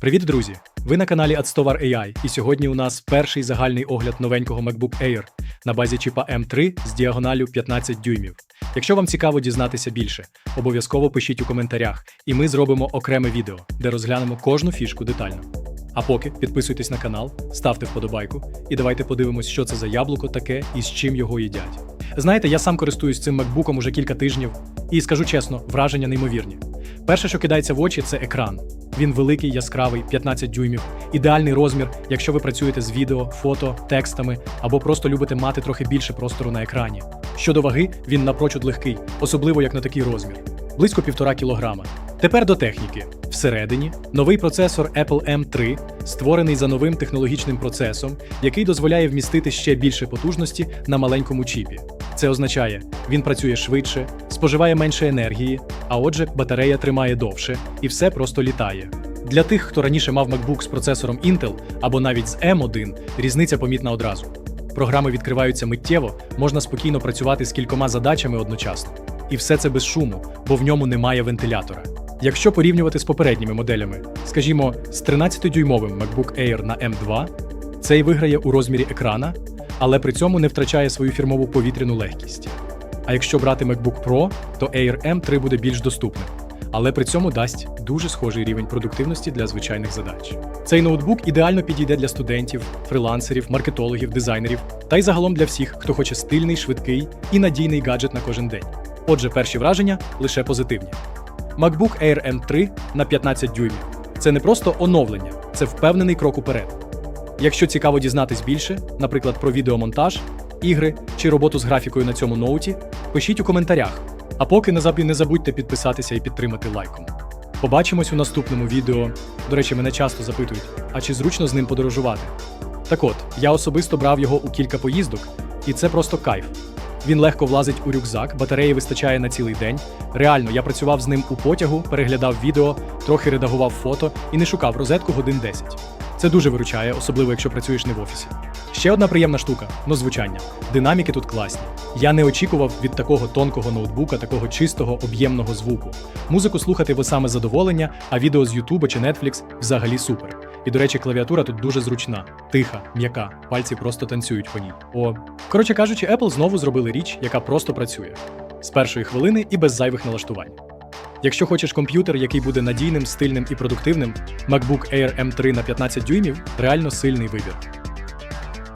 Привіт, друзі! Ви на каналі Adstovar AI, і сьогодні у нас перший загальний огляд новенького MacBook Air на базі чіпа M3 з діагоналю 15 дюймів. Якщо вам цікаво дізнатися більше, обов'язково пишіть у коментарях, і ми зробимо окреме відео, де розглянемо кожну фішку детально. А поки підписуйтесь на канал, ставте вподобайку і давайте подивимось, що це за яблуко таке і з чим його їдять. Знаєте, я сам користуюсь цим MacBookом уже кілька тижнів, і скажу чесно, враження неймовірні. Перше, що кидається в очі, це екран. Він великий, яскравий, 15 дюймів, ідеальний розмір, якщо ви працюєте з відео, фото, текстами або просто любите мати трохи більше простору на екрані. Щодо ваги, він напрочуд легкий, особливо як на такий розмір близько півтора кілограма. Тепер до техніки. Всередині новий процесор Apple M3, створений за новим технологічним процесом, який дозволяє вмістити ще більше потужності на маленькому чіпі. Це означає, він працює швидше, споживає менше енергії, а отже, батарея тримає довше і все просто літає. Для тих, хто раніше мав MacBook з процесором Intel або навіть з M1, різниця помітна одразу. Програми відкриваються миттєво, можна спокійно працювати з кількома задачами одночасно. І все це без шуму, бо в ньому немає вентилятора. Якщо порівнювати з попередніми моделями, скажімо, з 13-дюймовим MacBook Air на M2, цей виграє у розмірі екрана, але при цьому не втрачає свою фірмову повітряну легкість. А якщо брати MacBook Pro, то Air M3 буде більш доступним, але при цьому дасть дуже схожий рівень продуктивності для звичайних задач. Цей ноутбук ідеально підійде для студентів, фрилансерів, маркетологів, дизайнерів та й загалом для всіх, хто хоче стильний, швидкий і надійний гаджет на кожен день. Отже, перші враження лише позитивні. MacBook Air M3 на 15 дюймів. Це не просто оновлення, це впевнений крок уперед. Якщо цікаво дізнатись більше, наприклад, про відеомонтаж, ігри чи роботу з графікою на цьому ноуті, пишіть у коментарях. А поки не заб- не забудьте підписатися і підтримати лайком. Побачимось у наступному відео. До речі, мене часто запитують, а чи зручно з ним подорожувати? Так от, я особисто брав його у кілька поїздок, і це просто кайф. Він легко влазить у рюкзак, батареї вистачає на цілий день. Реально, я працював з ним у потягу, переглядав відео, трохи редагував фото і не шукав розетку годин 10. Це дуже виручає, особливо якщо працюєш не в офісі. Ще одна приємна штука ну звучання. Динаміки тут класні. Я не очікував від такого тонкого ноутбука, такого чистого, об'ємного звуку. Музику слухати ви саме задоволення, а відео з Ютуба чи Netflix взагалі супер. І, до речі, клавіатура тут дуже зручна, тиха, м'яка, пальці просто танцюють по ній. О, коротше кажучи, Apple знову зробили річ, яка просто працює з першої хвилини і без зайвих налаштувань. Якщо хочеш комп'ютер, який буде надійним, стильним і продуктивним, MacBook Air M3 на 15 дюймів реально сильний вибір.